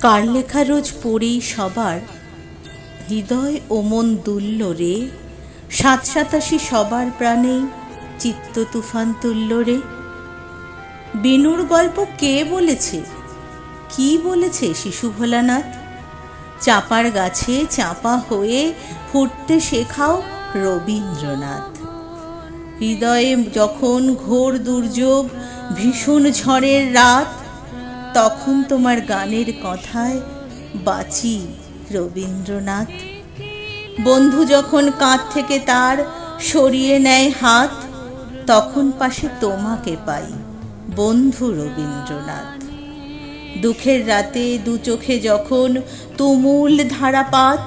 কার লেখা রোজ পড়েই সবার? হৃদয় ও মন দুল্ল রে। সাত সাতাশি সবার প্রাণেই চিত্ত তুফান তুল্য রে। বিনুর গল্প কে বলেছে? কি বলেছে শিশু ভোলানাথ? চাপার গাছে চাপা হয়ে ফুটতে শেখাও রবীন্দ্রনাথ। হৃদয়ে যখন ঘোর দুর্যোগ, ভীষণ ঝড়ের রাত তখন তোমার গানের কথায় বাঁচি রবীন্দ্রনাথ। বন্ধু যখন কাঁধ থেকে তার সরিয়ে নেয় হাত, তখন পাশে তোমাকে পাই বন্ধু রবীন্দ্রনাথ। দুঃখের রাতে দু চোখে যখন তুমুল ধারাপাত,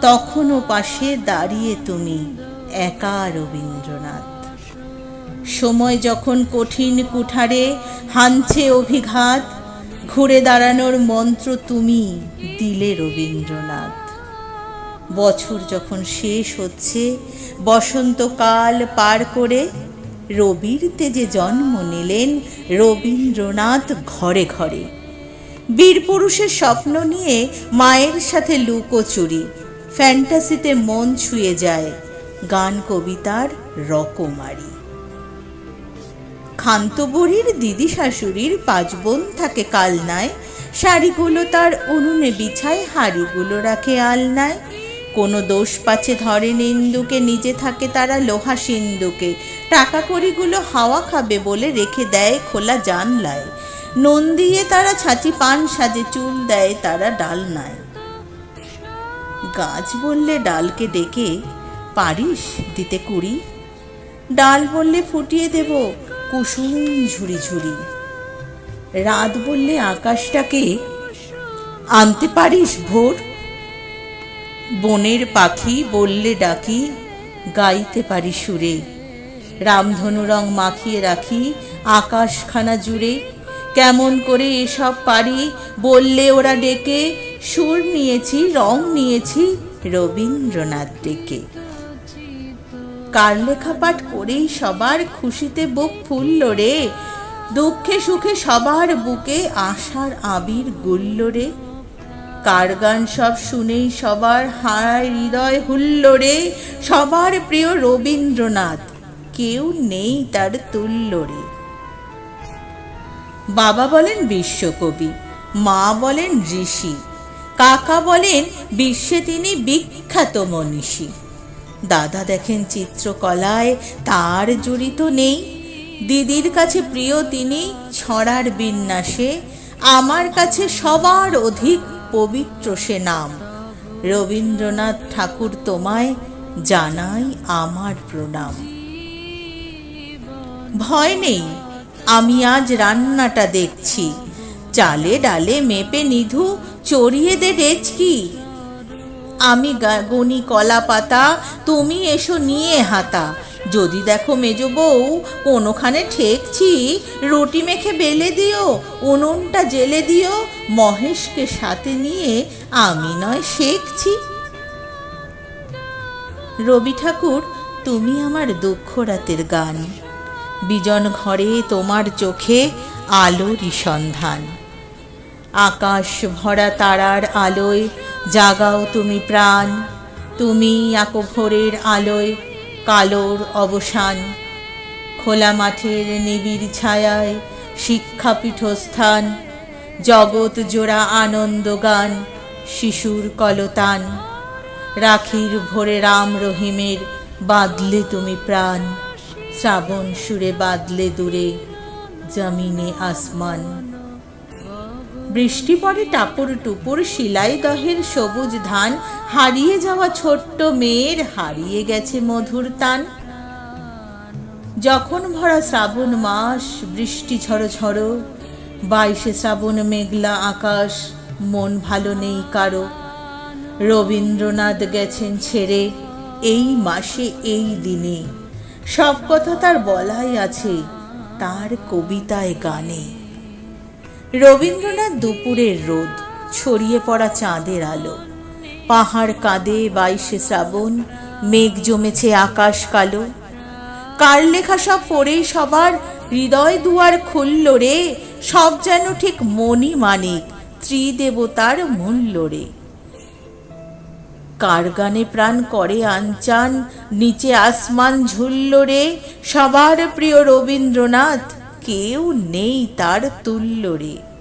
তখনও পাশে দাঁড়িয়ে তুমি একা রবীন্দ্রনাথ। সময় যখন কঠিন কুঠারে হানছে অভিঘাত ঘুরে দাঁড়ানোর মন্ত্র তুমি দিলে রবীন্দ্রনাথ। বছর যখন শেষ হচ্ছে, বসন্তকাল পার করে রবির তেজে জন্ম নিলেন রবীন্দ্রনাথ ঘরে ঘরে। বীরপুরুষের স্বপ্ন নিয়ে মায়ের সাথে লুকোচুরি ফ্যান্টাসিতে মন ছুঁয়ে যায় গান কবিতার রকমারি। খান্তবুড়ির দিদি শাশুড়ির পাঁচ বোন থাকে কালনায়। শাড়িগুলো তার উনুনে বিছায়, হাড়িগুলো রাখে আলনায়। কোনো দোষ পাচ্ছে ধরে নিন্দুকে, নিজে থাকে তারা লোহা সিন্দুকে। টাকা কড়িগুলো হাওয়া খাবে বলে রেখে দেয় খোলা জানলায়। নুন দিয়ে তারা ছাঁচি পান সাজে, চুল দেয় তারা ডাল ডালনায়। গাছ বললে ডালকে ডেকে, পারিস দিতে কুড়ি? ডাল বললে, ফুটিয়ে দেব। কুসুম ঝুড়ি ঝুড়ি। রাত বললে আকাশটাকে, আনতে পারিস ভোর? বনের পাখি বললে ডাকি, গাইতে পারি সুরে। রামধনু রং মাখিয়ে রাখি, আকাশখানা জুড়ে। কেমন করে এসব পারি? বললে ওরা ডেকে, সুর নিয়েছি, রং নিয়েছি, রবীন্দ্রনাথ ডেকে। কার লেখা পাঠ করেই সবার খুশিতে বুক ফুলল রে? দুঃখে সুখে সবার বুকে আশার আবির গুল্ল রে? কার গান সব শুনেই সবার হায় হৃদয় হুল্ল রে? সবার প্রিয় রবীন্দ্রনাথ, কেউ নেই তার তুল্য রে। বাবা বলেন বিশ্বকবি, মা বলেন ঋষি, কাকা বলেন বিশ্বে তিনি বিখ্যাত মনীষী। দাদা দেখেন চিত্রকলায় তার জড়িত নেই। দিদির কাছে প্রিয় তিনি ছড়ার বিন্যাসে, আমার কাছে সবার অধিক পবিত্র সে নাম। রবীন্দ্রনাথ ঠাকুর তোমায় জানাই আমার প্রণাম। ভয় নেই, আমি আজ রান্নাটা দেখছি। চালে ডালে মেপে নিধু, চড়িয়ে দে ডেচকি। আমি গনি কলা পাতা, তুমি এসো নিয়ে হাতা। যদি দেখো মেজ বউ, কোনোখানে ঠেকছি, রুটি মেখে বেলে দিও, উনুনটা জেলে দিও, মহেশকে সাথে নিয়ে আমি নয় শেখছি। রবি ঠাকুর, তুমি আমার দুঃখ রাতের গান। বিজন ঘরে তোমার চোখে আলোরই সন্ধান। আকাশ ভরা তারার আলোয়, জাগাও তুমি প্রাণ। তুমি আকো ভোরের আলোয়, কালোর অবসান। খোলা মাঠের নিবিড় ছায়ায় শিক্ষাপীঠস্থান জগৎ জোড়া আনন্দ গান, শিশুর কলতান। রাখির ভোরে রাম রহিমের বাদলে তুমি প্রাণ। শ্রাবণ সুরে বাদলে দূরে জমিনে আসমান। বৃষ্টি পড়ে টাপুর টুপুর, শিলাই দহের সবুজ ধান। হারিয়ে যাওয়া ছোট্ট মেয়ের হারিয়ে গেছে মধুর তান। যখন ভরা শ্রাবণ মাস, বৃষ্টি ঝড়ো ঝড়ো। বাইশে শ্রাবণ মেঘলা আকাশ, মন ভালো নেই কারও। রবীন্দ্রনাথ গেছেন ছেড়ে, এই মাসে, এই দিনে। সব কথা তার বলাই আছে, তার কবিতায় গানে। রবীন্দ্রনাথ দুপুরের রোদ, ছড়িয়ে পড়া চাঁদের আলো। পাহাড় কাঁদে বাইশে শ্রাবণ, মেঘ জমেছে আকাশ কালো। কার লেখা সব পড়ে সবার, হৃদয় দুয়ার খুলল রে। সব যেন ঠিক মনি মানিক, ত্রিদেবতার মূল্য রে। কার গানে প্রাণ করে আনচান নিচে আসমান ঝুলল রে। সবার প্রিয় রবীন্দ্রনাথ কেউ নেই তার তুল্য রে।